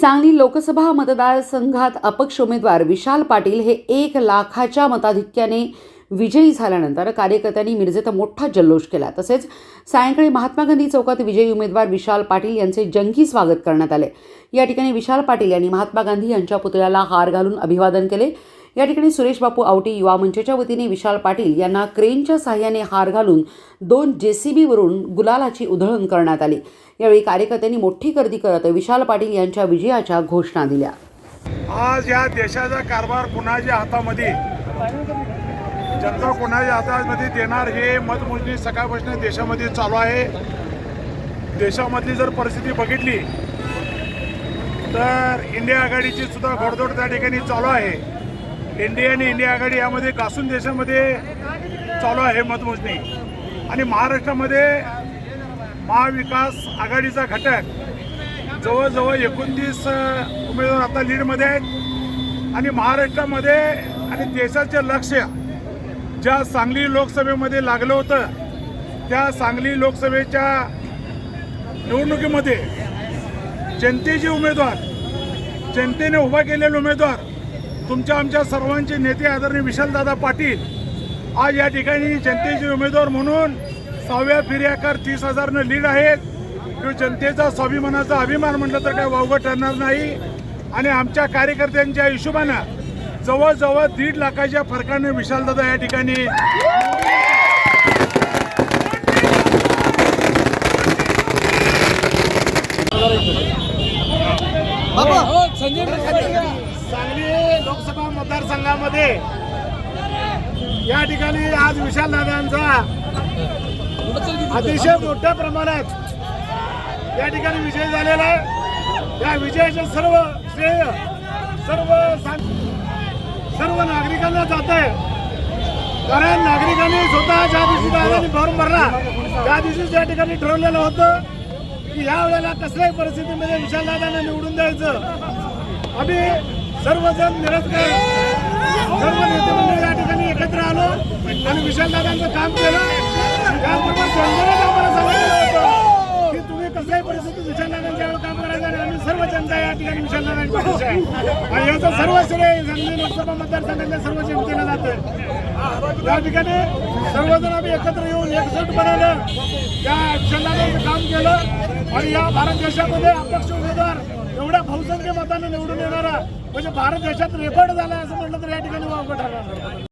सांगली लोकसभा मतदारसंघात अपक्ष उमेदवार विशाल पाटील हे एक लाखाच्या मताधिक्याने विजयी झाल्यानंतर कार्यकर्त्यांनी मिरजेत मोठा जल्लोष केला. तसेच सायंकाळी महात्मा गांधी चौकात विजयी उमेदवार विशाल पाटील यांचे जंगी स्वागत करण्यात आले. या ठिकाणी विशाल पाटील यांनी महात्मा गांधी यांच्या पुतळ्याला हार घालून अभिवादन केले. या ठिकाणी सुरेश बापू आवटी युवा मंचच्या वतीने विशाल पाटील यांना क्रेनच्या सहाय्याने हार घालून दोन जेसीबीवरून गुलालाची उधळण करण्यात आली. यावेळी कार्यकर्त्यांनी मोठी गर्दी करत विशाल पाटील यांच्या विजयाच्या घोषणा दिल्या. आज या देशाचा कारभार कुणाच्या हातामध्ये? जनता कुणाच्या हातामध्ये देणार हे मतमोजणी सकाळपासून देशामध्ये चालू आहे. देशामधली जर परिस्थिती बघितली तर इंडिया आघाडीची सुद्धा घोडदौड त्या ठिकाणी चालू आहे. इंडिया आणि इंडिया आघाडी यामध्ये कासून देशामध्ये चालू आहे मतमोजणी. आणि महाराष्ट्रामध्ये महाविकास आघाडीचा घटक जवळजवळ एकोणतीस उमेदवार आता लीडमध्ये आहेत. आणि महाराष्ट्रामध्ये आणि देशाचे लक्ष ज्या सांगली लोकसभेमध्ये लागलं होतं त्या सांगली लोकसभेच्या निवडणुकीमध्ये जनतेचे उमेदवार जनतेने उभा केलेले उमेदवार तुमच्या आमच्या सर्वांचे नेते आदरणीय विशालदादा पाटील आज या ठिकाणी जनतेचे उमेदवार म्हणून सहाव्या फिर्याकार तीस हजारनं लीड आहेत. किंवा जनतेचा स्वाभिमानाचा अभिमान म्हटलं तर काय वावगं ठरणार नाही. आणि आमच्या कार्यकर्त्यांच्या हिशोबानं जवळजवळ दीड लाखाच्या फरकाने विशालदादा या ठिकाणी संजय मतदारसंघामध्ये. या ठिकाणी आज विशालदादांचा अतिशय मोठ्या प्रमाणात या ठिकाणी विजय झालेला आहे. या विजयाचे सर्व श्रेय सर्व सर्व नागरिकांना जात आहे. कारण नागरिकांनी स्वतः ज्या दिवशी दादानी फॉर्म भरला त्या दिवशी त्या ठिकाणी ठरवलेलं होतं की ह्या वेळेला कसल्याही परिस्थितीमध्ये विशालदादांना निवडून द्यायचं. आम्ही सर्वजण निरंतर सर्व नेते मंडळी या ठिकाणी एकत्र आलो आणि विशालदादांचं काम केलं. त्याचबरोबर जनतेने आम्हाला सांगितलं होतं की तुम्ही कसल्याही परिस्थितीत विशालदादांच्या वेळेला काम करायचं आणि आम्ही सर्व जनता या ठिकाणी विशालदादांच्या पाठीशी आहे. आणि याचं सर्व श्रेय सांगली लोकसभा मतदारसंघातल्या सर्व जनतेला जातं त्या ठिकाणी सर्वजण आम्ही एकत्र येऊन एकजूट बनवलं. त्या विशालदादांचं काम केलं. आणि या भारत देशामध्ये अपक्ष उमेदवार एवढ्या बहुसंख्य मताने निवडून येणारा म्हणजे भारत देशात रेकॉर्ड झाला असं म्हटलं तर या ठिकाणी वावगं ठरणार.